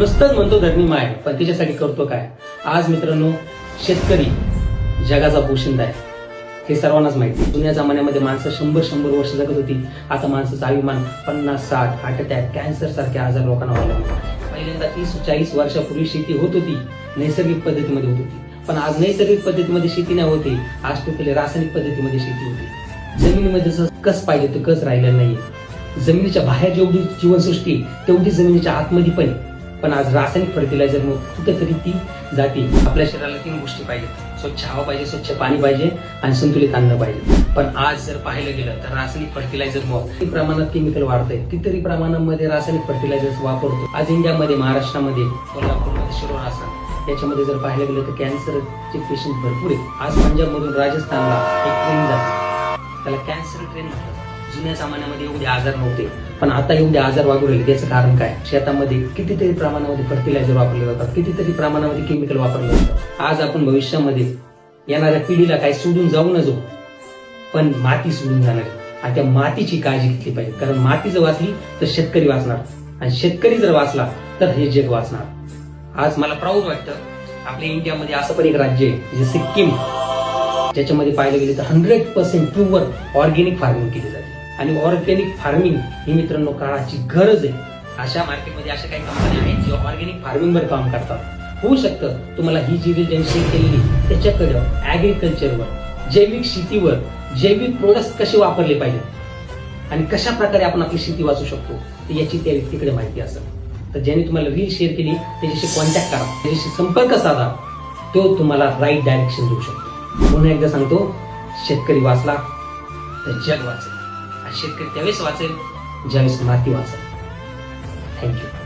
नुसतंच म्हणतो धरणी माय पण तिच्यासाठी करतो काय? आज मित्रांनो शेतकरी जगाचा पोशिंदा आहे. हे सर्वांनाच माहिती जुन्या जमान्यामध्ये माणसं शंभर शंभर वर्ष जगत होती. आता माणसाचं आयुमान पन्नास साठ हार्ट अटॅक कॅन्सर सारखे आजार लोकांना व्हायला पहिल्यांदा तीस चाळीस वर्षापूर्वी शेती होत होती. नैसर्गिक पद्धतीमध्ये होत होती. पण आज नैसर्गिक पद्धतीमध्ये शेती नाही होती आज तो पहिले रासायनिक पद्धतीमध्ये शेती होती. जमिनीमध्ये जसं कस पाहिजे तो कस राहिलेलं नाहीये. जमिनीच्या बाहेर जेवढी जीवनसृष्टी तेवढी जमिनीच्या आतमध्ये पण आहे. पण आज रासायनिक फर्टिलायझर मग कुठेतरी ती जाते. आपल्या शरीराला तीन गोष्टी पाहिजे. स्वच्छ हवा पाहिजे स्वच्छ पाणी पाहिजे आणि संतुलित अन्न पाहिजे. पण आज जर पाहिलं गेलं तर रासायनिक फर्टिलायझर किती प्रमाणात केमिकल वाढतंय? कितीतरी प्रमाणामध्ये रासायनिक फर्टिलायझर वापरतो. आज इंडियामध्ये महाराष्ट्रामध्ये कोल्हापूरमध्ये शिरोळ असा याच्यामध्ये जर पाहिलं गेलं तर कॅन्सरचे पेशंट भरपूर आहेत. आज पंजाबमधून राजस्थानला एक ट्रेन जाते. त्याला कॅन्सर ट्रेन म्हणतात. जुन्या सामान्यामध्ये एवढे आजार नव्हते. पण आता एवढे आजार वागू राहिले. त्याचं कारण काय? शेतामध्ये कितीतरी प्रमाणामध्ये फर्टिलायझर वापरले जातात. कितीतरी प्रमाणामध्ये केमिकल वापरले जातात. आज आपण भविष्यामध्ये येणाऱ्या पिढीला काही सोडून जाऊ नजो पण माती सोडून जाणार आणि त्या मातीची काळजी घेतली पाहिजे. कारण माती जर वाचली तर शेतकरी वाचणार. आणि शेतकरी जर वाचला तर हे जग वाचणार. आज मला प्राऊड वाटतं आपल्या इंडियामध्ये असं पण एक राज्य आहे जे सिक्कीम ज्याच्यामध्ये पाहिलं गेले तर hundred percent pure organic farming केली जाते. आणि ऑर्गॅनिक फार्मिंग ही मित्रांनो काळाची गरज आहे. अशा मार्केटमध्ये अशा काही कंपन्या आहेत जे ऑर्गॅनिक फार्मिंगवर काम करतात. होऊ शकतं तुम्हाला ही जी रिजन शेअर केलेली त्याच्याकडं ऍग्रिकल्चरवर जैविक शेतीवर जैविक प्रोडक्ट्स कसे वापरले पाहिजे आणि कशा प्रकारे आपण आपली शेती वाचू शकतो तर याची त्या व्यक्तीकडे माहिती असेल. तर ज्याने तुम्हाला रील शेअर केली त्याच्याशी कॉन्टॅक्ट करा. त्याच्याशी संपर्क साधा. तो तुम्हाला राईट डायरेक्शन देऊ शकतो. पुन्हा एकदा सांगतो शेतकरी वाचला तर जग वाचला. शेतकरी त्यावेळेस वाचेल. ज्यावेळेस माती वाचेल. थँक्यू